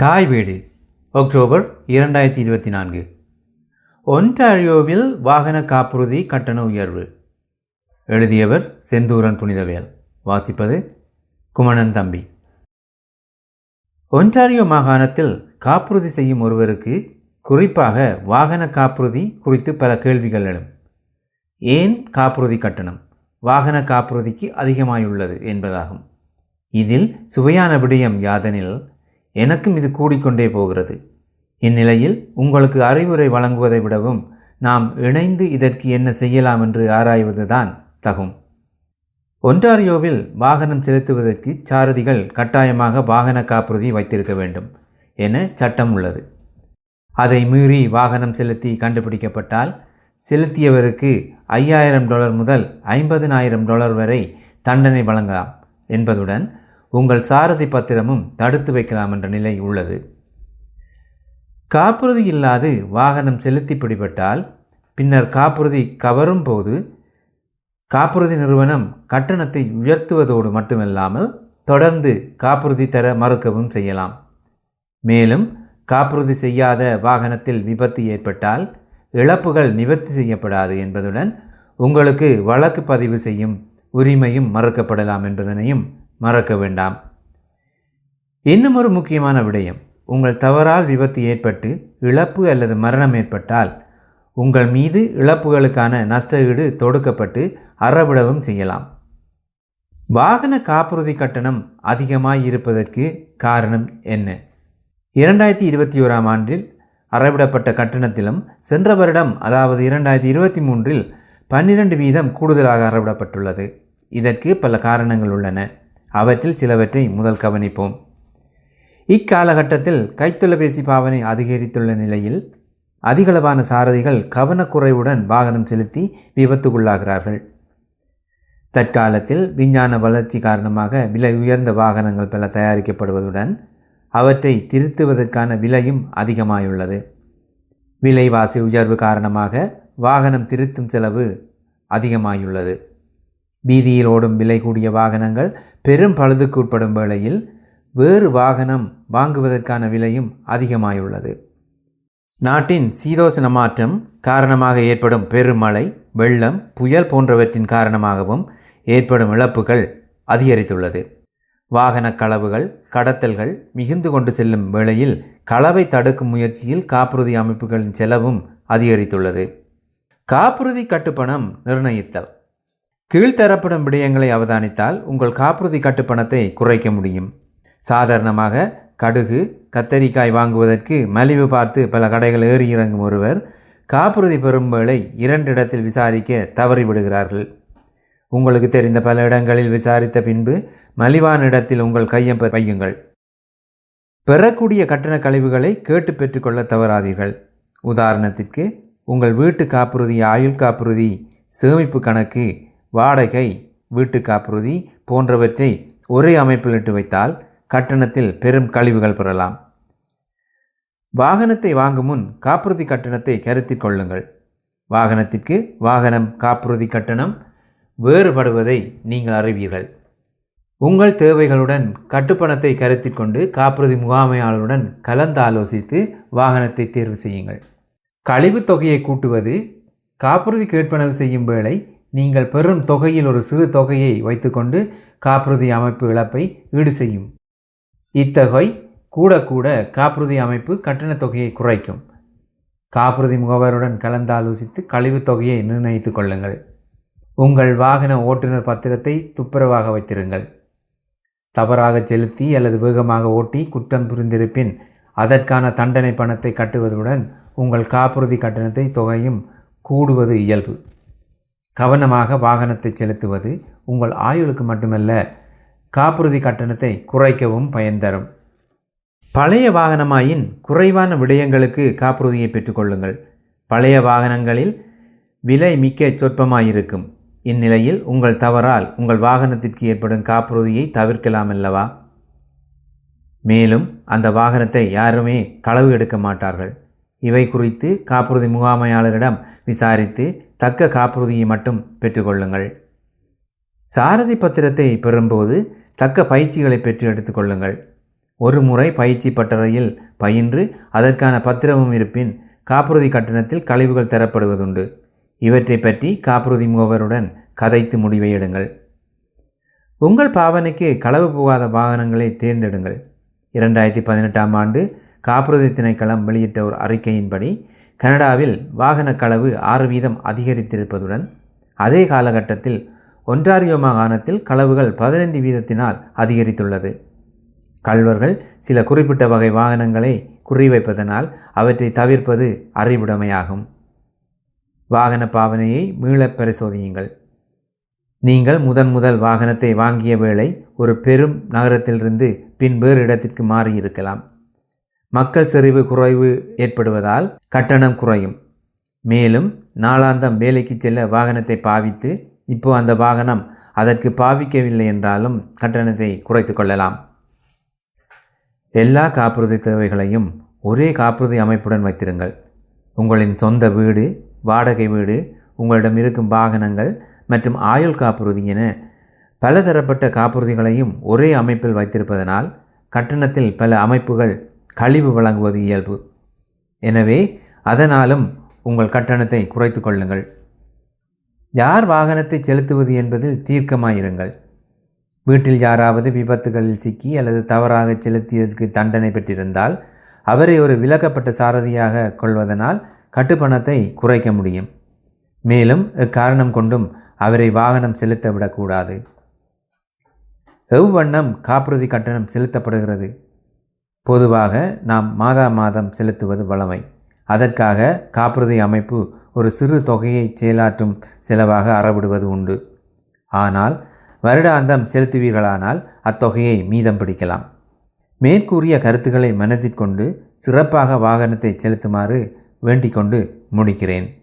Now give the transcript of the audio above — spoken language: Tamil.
தாய் வீடு அக்டோபர் இரண்டாயிரத்தி இருபத்தி நான்கு. ஒன்டாரியோவில் வாகன காப்புறுதி கட்டண உயர்வு. எழுதியவர் செந்தூரன் புனிதவேல். வாசிப்பது குமணன் தம்பி. ஒன்டாரியோ மாகாணத்தில் காப்புறுதி செய்யும் ஒருவருக்கு குறிப்பாக வாகன காப்புறுதி குறித்து பல கேள்விகள் எழும். ஏன் காப்புறுதி கட்டணம்? வாகன காப்புறுதிக்கு அதிகமாயுள்ளது என்பதாகும். இதில் சுவையான விடயம் யாதெனில் எனக்கும் இது கூடிக்கொண்டே போகிறது. இந்நிலையில் உங்களுக்கு அறிவுரை வழங்குவதை விடவும் நாம் இணைந்து இதற்கு என்ன செய்யலாம் என்று ஆராய்வதுதான் தகும். ஒன்டாரியோவில் வாகனம் செலுத்துவதற்கு சாரதிகள் கட்டாயமாக வாகன காப்புறுதி வைத்திருக்க வேண்டும் என சட்டம் உள்ளது. அதை மீறி வாகனம் செலுத்தி கண்டுபிடிக்கப்பட்டால் செலுத்தியவருக்கு ஐயாயிரம் டாலர் முதல் ஐம்பதினாயிரம் டாலர் வரை தண்டனை வழங்கலாம் என்பதுடன் உங்கள் சாரதி பத்திரமும் தடுத்து வைக்கலாம் என்ற நிலை உள்ளது. காப்புறுதி இல்லாது வாகனம் செலுத்தி பிடிபட்டால் பின்னர் காப்புறுதி கவரும் போது காப்புறுதி நிறுவனம் கட்டணத்தை உயர்த்துவதோடு மட்டுமல்லாமல் தொடர்ந்து காப்புறுதி தர மறுக்கவும் செய்யலாம். மேலும் காப்புறுதி செய்யாத வாகனத்தில் விபத்து ஏற்பட்டால் இழப்புகள் நிவர்த்தி செய்யப்படாது என்பதுடன் உங்களுக்கு வழக்கு பதிவு செய்யும் உரிமையும் மறுக்கப்படலாம் என்பதனையும் மறக்க வேண்டாம். இன்னும் ஒரு முக்கியமான விடயம். உங்கள் தவறால் விபத்து ஏற்பட்டு இழப்பு அல்லது மரணம் ஏற்பட்டால் உங்கள் மீது இழப்புகளுக்கான நஷ்ட ஈடு தொடுக்கப்பட்டு அறவிடவும் செய்யலாம். வாகன காப்புறுதி கட்டணம் அதிகமாக இருப்பதற்கு காரணம் என்ன? இரண்டாயிரத்தி இருபத்தி ஓராம் ஆண்டில் அறவிடப்பட்ட கட்டணத்திலும் சென்ற வருடம் அதாவது இரண்டாயிரத்தி இருபத்தி மூன்றில் பன்னிரண்டு வீதம் கூடுதலாக அறவிடப்பட்டுள்ளது. இதற்கு பல காரணங்கள் உள்ளன. அவற்றில் சிலவற்றை முதல் கவனிப்போம். இக்காலகட்டத்தில் கைத்தொலைபேசி பாவனை அதிகரித்துள்ள நிலையில் அதிகளவான சாரதிகள் கவனக்குறைவுடன் வாகனம் செலுத்தி விபத்துக்குள்ளாகிறார்கள். தற்காலத்தில் விஞ்ஞான வளர்ச்சி காரணமாக விலை உயர்ந்த வாகனங்கள் பல தயாரிக்கப்படுவதுடன் அவற்றை திருத்துவதற்கான விலையும் அதிகமாயுள்ளது. விலைவாசி உயர்வு காரணமாக வாகனம் திருத்தும் செலவு அதிகமாயுள்ளது. வீதியில் ஓடும் விலை கூடிய வாகனங்கள் பெரும் பழுதுக்கு உட்படும் வேளையில் வேறு வாகனம் வாங்குவதற்கான விலையும் அதிகமாயுள்ளது. நாட்டின் சீதோசன மாற்றம் காரணமாக ஏற்படும் பெருமழை வெள்ளம் புயல் போன்றவற்றின் காரணமாகவும் ஏற்படும் இழப்புகள் அதிகரித்துள்ளது. வாகன களவுகள் கடத்தல்கள் மிகுந்து கொண்டு செல்லும் வேளையில் களவை தடுக்கும் முயற்சியில் காப்புறுதி அமைப்புகளின் செலவும் அதிகரித்துள்ளது. காப்புறுதி கட்டுப்பணம் நிர்ணயித்தல். கீழ்த்தரப்படும் விடயங்களை அவதானித்தால் உங்கள் காப்புறுதி கட்டுப்பணத்தை குறைக்க முடியும். சாதாரணமாக கடுகு கத்தரிக்காய் வாங்குவதற்கு மலிவு பார்த்து பல கடைகள் ஏறி இறங்கும் ஒருவர் காப்புறுதி பெறும் வேளை இரண்டு இடத்தில் விசாரிக்க தவறிவிடுகிறார்கள் உங்களுக்கு தெரிந்த பல இடங்களில் விசாரித்த பின்பு மலிவான இடத்தில் உங்கள் கையம் பையுங்கள் பெறக்கூடிய கட்டண கழிவுகளை கேட்டு பெற்றுக்கொள்ள தவறாதீர்கள். உதாரணத்திற்கு உங்கள் வீட்டு காப்புறுதி ஆயுள் காப்புறுதி சேமிப்பு கணக்கு வாடகை வீட்டு காப்புறுதி போன்றவற்றை ஒரே அமைப்பில் இட்டு வைத்தால் கட்டணத்தில் பெரும் கழிவுகள் பெறலாம். வாகனத்தை வாங்கும் முன் காப்புறுதி கட்டணத்தை கருத்தில் கொள்ளுங்கள். வாகனத்திற்கு வாகனம் காப்புறுதி கட்டணம் வேறுபடுவதை நீங்கள் அறிவீர்கள். உங்கள் தேவைகளுடன் கட்டுப்பணத்தை கருத்தில் கொண்டு காப்புறுதி முகாமையாளருடன் கலந்து ஆலோசித்து வாகனத்தை தேர்வு செய்யுங்கள். கழிவு தொகையை கூட்டுவது காப்புறுதி கேட்பனவு செய்யும் வேளை நீங்கள் பெறும் தொகையில் ஒரு சிறு தொகையை வைத்துக்கொண்டு காப்புறுதி அமைப்பு இழப்பை ஈடு செய்யும். இத்தொகை கூட கூட காப்புறுதி அமைப்பு கட்டணத் தொகையை குறைக்கும். காப்புறுதி முகவருடன் கலந்தாலோசித்து கழிவுத் தொகையை நிர்ணயித்துக் கொள்ளுங்கள். உங்கள் வாகன ஓட்டுநர் பத்திரத்தை துப்புரவாக வைத்திருங்கள். தவறாக செலுத்தி அல்லது வேகமாக ஓட்டி குற்றம் புரிந்திருப்பின் அதற்கான தண்டனை பணத்தை கட்டுவதுடன் உங்கள் காப்புறுதி கட்டணத்தை தொகையும் கூடுவது இயல்பு. கவனமாக வாகனத்தை செலுத்துவது உங்கள் ஆயுளுக்கு மட்டுமல்ல காப்புறுதி கட்டணத்தை குறைக்கவும் பயன் தரும். பழைய வாகனமாயின் குறைவான விடயங்களுக்கு காப்புறுதியை பெற்றுக்கொள்ளுங்கள் பழைய வாகனங்களில் விலை மிக்க சொற்பமாயிருக்கும். இந்நிலையில் உங்கள் தவறால் உங்கள் வாகனத்திற்கு ஏற்படும் காப்புறுதியை தவிர்க்கலாம் அல்லவா? மேலும் அந்த வாகனத்தை யாருமே களவு எடுக்க மாட்டார்கள். இவை குறித்து காப்புறுதி முகாமையாளரிடம் விசாரித்து தக்க காப்புறுதியை மட்டும் பெற்றுக்கொள்ளுங்கள். சாரதி பத்திரத்தை பெறும்போது தக்க பயிற்சிகளை பெற்று எடுத்துக்கொள்ளுங்கள். ஒரு முறை பயிற்சி பட்டறையில் பயின்று அதற்கான பத்திரமும் இருப்பின் காப்புறுதி கட்டணத்தில் கழிவுகள் தரப்படுவதுண்டு. இவற்றை பற்றி காப்புறுதி முகவருடன் கதைத்து முடிவை எடுங்கள். உங்கள் பாவனைக்கு களவு போகாத வாகனங்களை தேர்ந்தெடுங்கள். இரண்டாயிரத்தி பதினெட்டாம் ஆண்டு காப்புறுதி திணைக்களம் வெளியிட்ட ஒரு அறிக்கையின்படி கனடாவில் வாகன களவு ஆறு வீதம் அதிகரித்திருப்பதுடன் அதே காலகட்டத்தில் ஒன்றாரியோ மாகாணத்தில் களவுகள் பதினைந்து வீதத்தினால் அதிகரித்துள்ளது. கள்வர்கள் சில குறிப்பிட்ட வகை வாகனங்களை குறிவைப்பதனால் அவற்றை தவிர்ப்பது அறிவுடைமையாகும். வாகன பாவனையை மீளப் பரிசோதியுங்கள். நீங்கள் முதன் முதல் வாகனத்தை வாங்கிய வேளை ஒரு பெரும் நகரத்திலிருந்து பின் வேறு இடத்திற்கு மாறியிருக்கலாம். மக்கள் செறிவு குறைவு ஏற்படுவதால் கட்டணம் குறையும். மேலும் நாளாந்தம் வேலைக்கு செல்ல வாகனத்தை பாவித்து இப்போ அந்த வாகனம் அதற்கு பாவிக்கவில்லை என்றாலும் கட்டணத்தை குறைத்து கொள்ளலாம். எல்லா காப்புறுதி தேவைகளையும் ஒரே காப்புறுதி அமைப்புடன் வைத்திருங்கள். உங்களின் சொந்த வீடு வாடகை வீடு உங்களிடம் இருக்கும் வாகனங்கள் மற்றும் ஆயுள் காப்புறுதி என பலதரப்பட்ட காப்புறுதிகளையும் ஒரே அமைப்பில் வைத்திருப்பதனால் கட்டணத்தில் பல அமைப்புகள் கழிவு வழங்குவது இயல்பு. எனவே அதனாலும் உங்கள் கட்டணத்தை குறைத்து கொள்ளுங்கள். யார் வாகனத்தை செலுத்துவது என்பதில் தீர்க்கமாயிருங்கள். வீட்டில் யாராவது விபத்துகளில் சிக்கி அல்லது தவறாக செலுத்தியதற்கு தண்டனை பெற்றிருந்தால் அவரை ஒரு விலக்கப்பட்ட சாரதியாக கொள்வதனால் கட்டுப்பணத்தை குறைக்க முடியும். மேலும் இக்காரணம் கொண்டும் அவரை வாகனம் செலுத்த விடக்கூடாது. எவ்வண்ணம் காப்புறுதி கட்டணம் செலுத்தப்படுகிறது? பொதுவாக நாம் மாதா மாதம் செலுத்துவது வளமை. அதற்காக காப்புறுதி அமைப்பு ஒரு சிறு தொகையை செயலாற்றும் செலவாக அறவிடுவது உண்டு. ஆனால் வருடாந்தம் செலுத்துவீர்களானால் அத்தொகையை மீதம் பிடிக்கலாம். மேற்கூறிய கருத்துக்களை மனதிற்கொண்டு சிறப்பாக வாகனத்தை செலுத்துமாறு வேண்டிக் கொண்டு முடிக்கிறேன்.